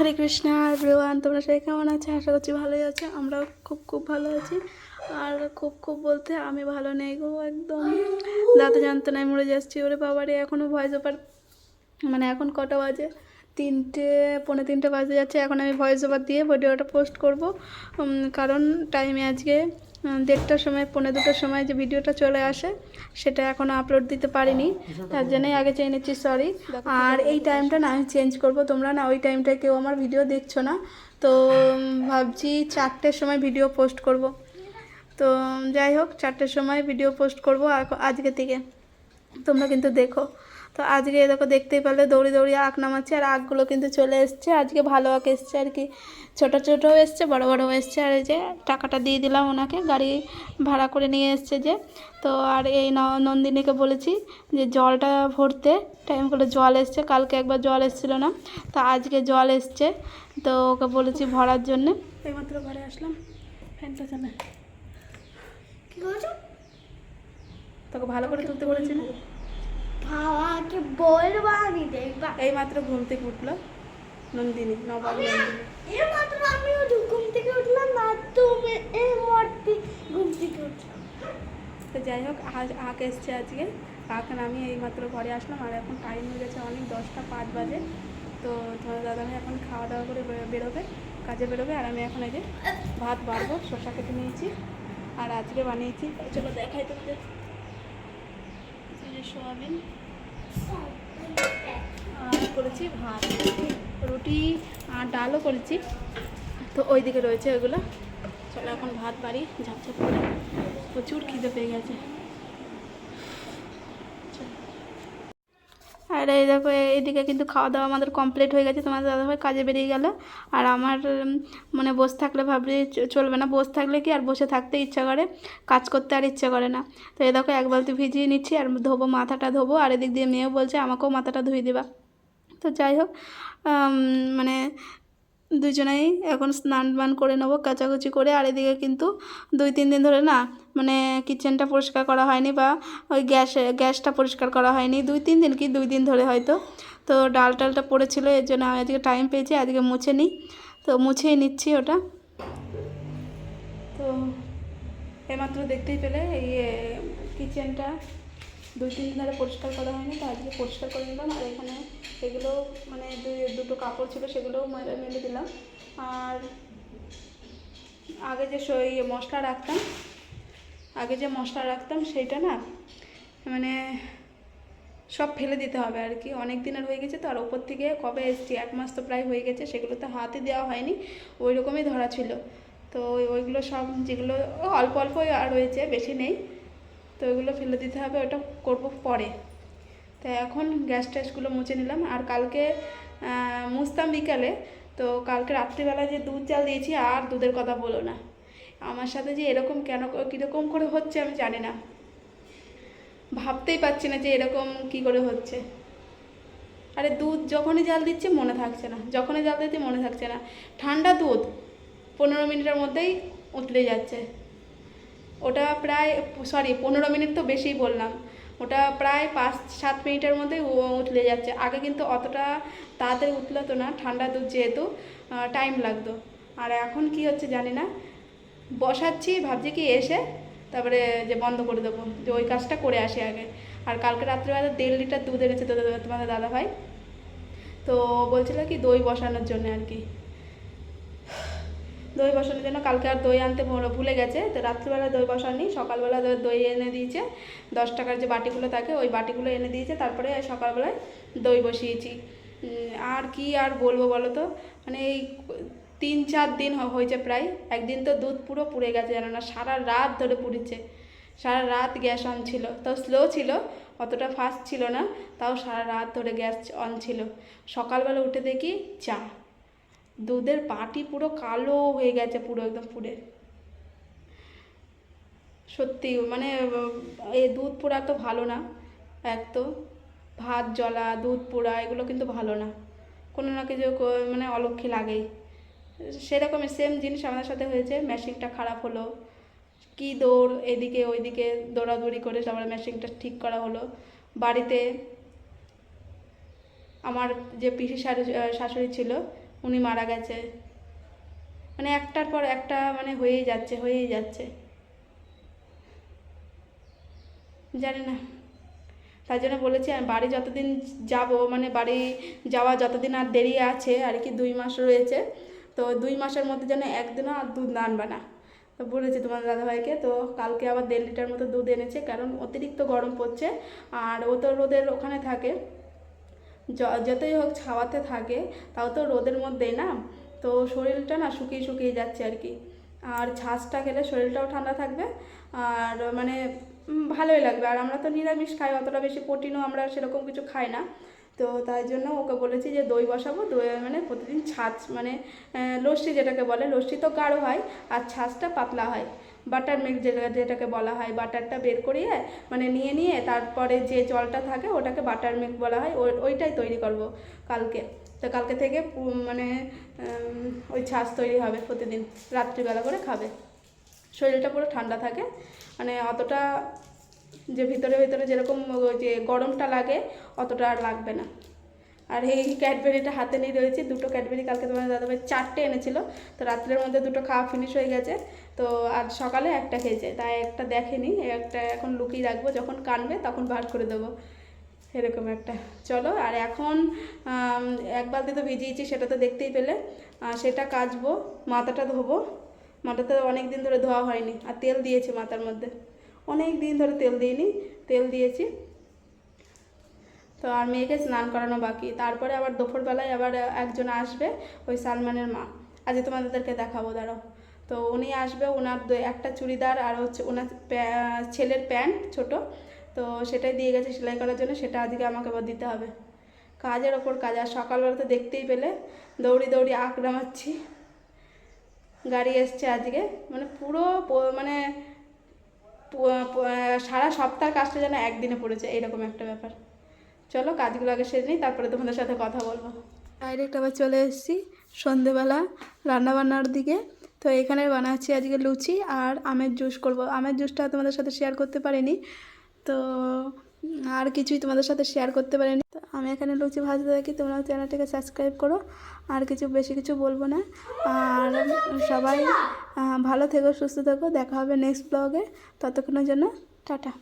হরে Krishna everyone তোমরা সবাই কেমন আছে? আশা করছি ভালোই আছে। আমরাও খুব খুব ভালো আছি। আর খুব খুব বলতে আমি ভালো নেই গো, একদম। দাঁতে যন্ত্রণায় মরে যাচ্ছি। ওরে বাবারে এখনও ভয়েস ওভার মানে এখন কটা বাজে? তিনটে, পৌনে তিনটে বাজে যাচ্ছে। এখন আমি ভয়েস ওভার দিয়ে ভিডিওটা পোস্ট করব। কারণ টাইমে আজকে দেড়টার সময় পনেরো দুটোর সময় যে ভিডিওটা চলে আসে, সেটা এখনও আপলোড দিতে পারিনি। তার জন্যই আগে চেয়ে নিচ্ছি সরি আর এই টাইমটা না, আমি চেঞ্জ করব। তোমরা না, ওই টাইমটায় কেউ আমার ভিডিও দেখছ না। তো ভাবছি চারটের সময় ভিডিও পোস্ট করব। তো যাই হোক, চারটের সময় ভিডিও পোস্ট করব আজকে থেকে। তোমরা কিন্তু দেখো। তো আজকে এ দেখো দেখতেই পেলে দৌড়ি দৌড়ি আঁক নামাচ্ছে আর আঁকগুলো কিন্তু চলে এসছে। আজকে ভালো আঁক এসছে আর কি। ছোটো ছোটোও এসছে বড় বড়ও এসছে। আর এই যে টাকাটা দিয়ে দিলাম ওনাকে গাড়ি ভাড়া করে নিয়ে এসছে যে। তো আর এই ন- নন্দিনীকে বলেছি যে জলটা ভরতে টাইম করে জল এসছে কালকে একবার জল এসেছিল না তো আজকে জল এসছে। তো ওকে বলেছি ভরার জন্যে। এইমাত্র ঘরে আসলাম ফ্যানটা চালা তোকে ভালো করে তুলতে বলেছি না? বাবাকে বলবা আমি দেখবা। এই মাত্র ঘুম থেকে উঠল। নন্দিনী নবাব নন্দিনী। এই মাত্র আমি ঘুম থেকে উঠলাম না তুমি এই মুহূর্তে ঘুম থেকে উঠলাম তো যাই হোক আজ আঁক এসছে আজকে। আঁক আমি এই মাত্র ঘরে আসলাম। আর এখন টাইম হয়ে গেছে অনেক দশটা পাঁচ বাজে। তো তোমার দাদা ভাই এখন খাওয়া দাওয়া করে বেরোবে কাজে বেরোবে। আর আমি এখন এই যে ভাত বাড়বো শসা কেটে নিয়েছি। আর আজকে বানিয়েছি। চলো দেখাই তোমাদের। এই সোয়াবিন? আর করেছি ভাত। রুটি আর ডালও করেছি। তো ওই দিকে রয়েছে ওইগুলো। চলো এখন ভাত বাড়ি ঝাপঝাপ করে। প্রচুর খিদে পেয়ে গেছে। আর এই দেখো এইদিকে কিন্তু খাওয়া দাওয়া আমাদের কমপ্লিট হয়ে গেছে। তোমার দাদাভাই কাজে বেরিয়ে গেল। আর আমার মানে বসে থাকলে ভাবলি চলবে না। বসে থাকলে কি আর বসে থাকতে ইচ্ছা করে? কাজ করতে আর ইচ্ছা করে না। তো এই দেখো, এক বালতি ভিজিয়ে নিচ্ছি আর ধোবো, মাথাটা ধোবো। আর এদিক দিয়ে মেয়েও বলছে, আমাকেও মাথাটা ধুয়ে দিবা। তো যাই হোক মানে দুজনেই এখন স্নান বান করে নেব, কাচাকুচি করে। আর এদিকে কিন্তু দুই তিন দিন ধরে না মানে কিচেনটা পরিষ্কার করা হয়নি বা ওই গ্যাস, গ্যাসটা পরিষ্কার করা হয়নি। দুই তিন দিন কি দুই দিন ধরে হয়তো। তো ডাল টালটা পড়েছিল, এর জন্য আমি আজকে টাইম পেয়েছি আজকে মুছে নিই। তো মুছেই নিচ্ছি ওটা। তো এইমাত্র দেখতেই পেলে, এই কিচেনটা দুই তিন ধরে পরিষ্কার করা হয়নি তো আজকে পরিষ্কার করে নিলাম। আর এখানে এগুলো মানে দুটো কাপড় ছিল সেগুলোও মেলে মেলে দিলাম। আর আগে যে স- ইয়ে মশলা রাখতাম, আগে যে মশলা রাখতাম সেইটা না মানে সব ফেলে দিতে হবে আর কি। অনেক দিনের হয়ে গেছে তো, আর ওপর থেকে কবে এসছি? এক মাস তো প্রায় হয়ে গেছে সেগুলো তো হাতে দেওয়া হয়নি ওই রকমই ধরা ছিল। তো ওইগুলো সব যেগুলো অল্প অল্পই আর রয়েছে, বেশি নেই। তো ওইগুলো ফেলে দিতে হবে, ওটা করব পরে। তো এখন গ্যাস ট্যাসগুলো মুছে নিলাম। আর কালকে মুছতাম বিকালে, তো কালকে রাত্রিবেলা যে দুধ চাল দিয়েছি, আর দুধের কথা বলো না। আমার সাথে যে এরকম কেন কীরকম করে হচ্ছে আমি জানি না। ভাবতেই পারছি না যে এরকম কি করে হচ্ছে। আরে দুধ যখনই জাল দিচ্ছে, মনে থাকছে না। যখনই জাল দিচ্ছে, মনে থাকছে না। ঠান্ডা দুধ পনেরো মিনিটের মধ্যেই উতলে যাচ্ছে। ওটা প্রায় সরি পনেরো মিনিট তো বেশিই বললাম। ওটা প্রায় পাঁচ, সাত মিনিটের মধ্যে উতলে যাচ্ছে। আগে কিন্তু অতটা তাড়াতাড়ি উতলাতো না, ঠান্ডা দুধ যেহেতু টাইম লাগতো। আর এখন কি হচ্ছে জানি না, বসাচ্ছি, ভাবছি কি এসে তারপরে যে বন্ধ করে দেবো, যে ওই কাজটা করে আসি আগে। আর কালকে রাত্রিবেলা দেড় লিটার দুধ এনেছে তোমাদের দাদা ভাই তো বলছিল কি দই বসানোর জন্য আর কি। দই বসানোর জন্য কালকে আর দই আনতে ভুলে গেছে। তো রাত্রিবেলা দই বসাননি, সকালবেলা দই এনে দিয়েছে। দশ টাকার যে বাটিগুলো থাকে, ওই বাটিগুলো এনে দিয়েছে। তারপরে সকালবেলায় দই বসিয়েছি। আর কি আর বলব বলো তো? মানে এই তিন চার দিন হয়েছে প্রায়। একদিন তো দুধ পুরো পুড়ে গেছে জানো না? সারা রাত ধরে পুড়েছে। সারা রাত গ্যাস অন ছিল। তাও স্লো ছিল, অতটা ফাস্ট ছিল না। তাও সারা রাত ধরে গ্যাস অন ছিল। সকালবেলা উঠে দেখি চা। দুধের বাটি পুরো কালো হয়ে গেছে, পুরো একদম পুড়ে। সত্যি মানে এই দুধ পোড়া তো ভালো না, এক তো। ভাত জলা দুধ পোড়া এগুলো কিন্তু ভালো না। কোনো না কিছু মানে অলক্ষী লাগেই। সেরকমই সেম জিনিস আমাদের সাথে হয়েছে মেশিনটা খারাপ হলো। কি দৌড়, এদিকে ওইদিকে দৌড়াদৌড়ি করে তারপরে মেশিনটা ঠিক করা হলো। বাড়িতে আমার যে পিসি শাড়ি শাশুড়ি ছিল উনি মারা গেছে। মানে একটার পর একটা মানে হয়েই যাচ্ছে হয়েই যাচ্ছে। জানি না। তাই জন্য বলেছি, আমি বাড়ি যতদিন যাব মানে বাড়ি যাওয়া যতদিন আর দেরি আছে, আর কি দুই মাস রয়েছে, তো দুই মাসের মধ্যে যেন একদিনও আর দুধ আনবে না। তো বলেছি তোমার দাদাভাইকে, তো কালকে আবার দেড় লিটার মতো দুধ এনেছে, কারণ অতিরিক্ত গরম পড়ছে, আর ও তো রোদের ওখানে থাকে। যতই হোক ছাওয়াতে থাকে, তাও তো রোদের মধ্যেই না? তো শরীরটা না শুকিয়ে শুকিয়ে যাচ্ছে আর কি। আর ছাঁচটা খেলে শরীরটাও ঠান্ডা থাকবে, আর মানে ভালোই লাগবে। আর আমরা তো নিরামিষ খাই, অতটা বেশি প্রোটিনও আমরা সেরকম কিছু খাই না। তো তাই জন্য ওকে বলেছি যে দই বসাবো, দই মানে প্রতিদিন ছাঁচ মানে লস্যি যেটাকে বলে, লস্যি তো গাঢ় হয়, আর ছাঁচটা পাতলা হয়। বাটার মিল্ক যেটা যেটাকে বলা হয়, বাটারটা বের করিয়ে মানে নিয়ে নিয়ে তারপরে যে জলটা থাকে ওটাকে বাটার মিল্ক বলা হয়, ওই, ওইটাই তৈরি করব কালকে। তো কালকে থেকে মানে ওই ছাঁচ তৈরি হবে প্রতিদিন, রাত্রিবেলা করে খাবে। শরীরটা পুরো ঠান্ডা থাকে মানে অতটা যে ভিতরে ভিতরে যেরকম যে গরমটা লাগে, অতটা আর লাগবে না। আর এই ক্যাডবেরিটা হাতে নিয়ে রয়েছে, দুটো ক্যাডবেরি কালকে তোমার দাদাভাই চারটে এনেছিল, তো রাত্রের মধ্যে দুটো খাওয়া ফিনিশ হয়ে গেছে। তো আজ সকালে একটা খেয়েছে, তাই একটা দেখেনি, একটা এখন লুকিয়ে রাখব, যখন কানবে তখন বার করে দেবো। এরকম একটা। চলো, আর এখন এক বালতি তো ভিজিয়েছি, সেটা তো দেখতেই পেলে। সেটা কাচবো, মাথাটা ধোবো। মাথাটা অনেক দিন ধরে ধোয়া হয়নি, আর তেল দিয়েছি মাথার মধ্যে। অনেক দিন ধরে তেল দিইনি, তেল দিয়েছি। তো আর মেয়েকে স্নান করানো বাকি। তারপরে আবার দুপুরবেলায় আবার একজন আসবে, ওই সালমানের মা। আজকে তোমাদেরকে দেখাবো, দাঁড়াও। তো উনি আসবে ওনার একটা চুড়িদার আর হচ্ছে ওনার ছেলের প্যান্ট ছোট। তো সেটাই দিয়ে গেছে সেলাই করার জন্য, সেটা আজকে আমাকে আবার দিতে হবে। কাজের ওপর কাজ, আর সকালবেলা তো দেখতেই পেলে, দৌড়ি দৌড়ি আঁক নামাচ্ছি। গাড়ি এসছে আজকে মানে পুরো মানে সারা সপ্তাহ কাজটা যেন একদিনে পড়েছে এরকম একটা ব্যাপার। চলো কাজগুলো আগে সেরে নিই, তারপরে তোমাদের সাথে কথা বলব। ডাইরেক্ট আবার চলে এসেছি সন্ধেবেলা রান্নাবান্নার দিকে। তো এখানে বানাচ্ছি আজকে লুচি আর আমের জুস করব। আমের জুসটা তোমাদের সাথে শেয়ার করতে পারিনি। তো আর কিছুই তোমাদের সাথে শেয়ার করতে পারিনি। তো আমি এখানে লুচি ভাজতে থাকি তোমরা চ্যানেলটাকে সাবস্ক্রাইব করো। আর কিছু বেশি কিছু বলব না। আর সবাই ভালো থেকো, সুস্থ থেকো। দেখা হবে নেক্সট ব্লগে ততক্ষণের জন্য, টাটা।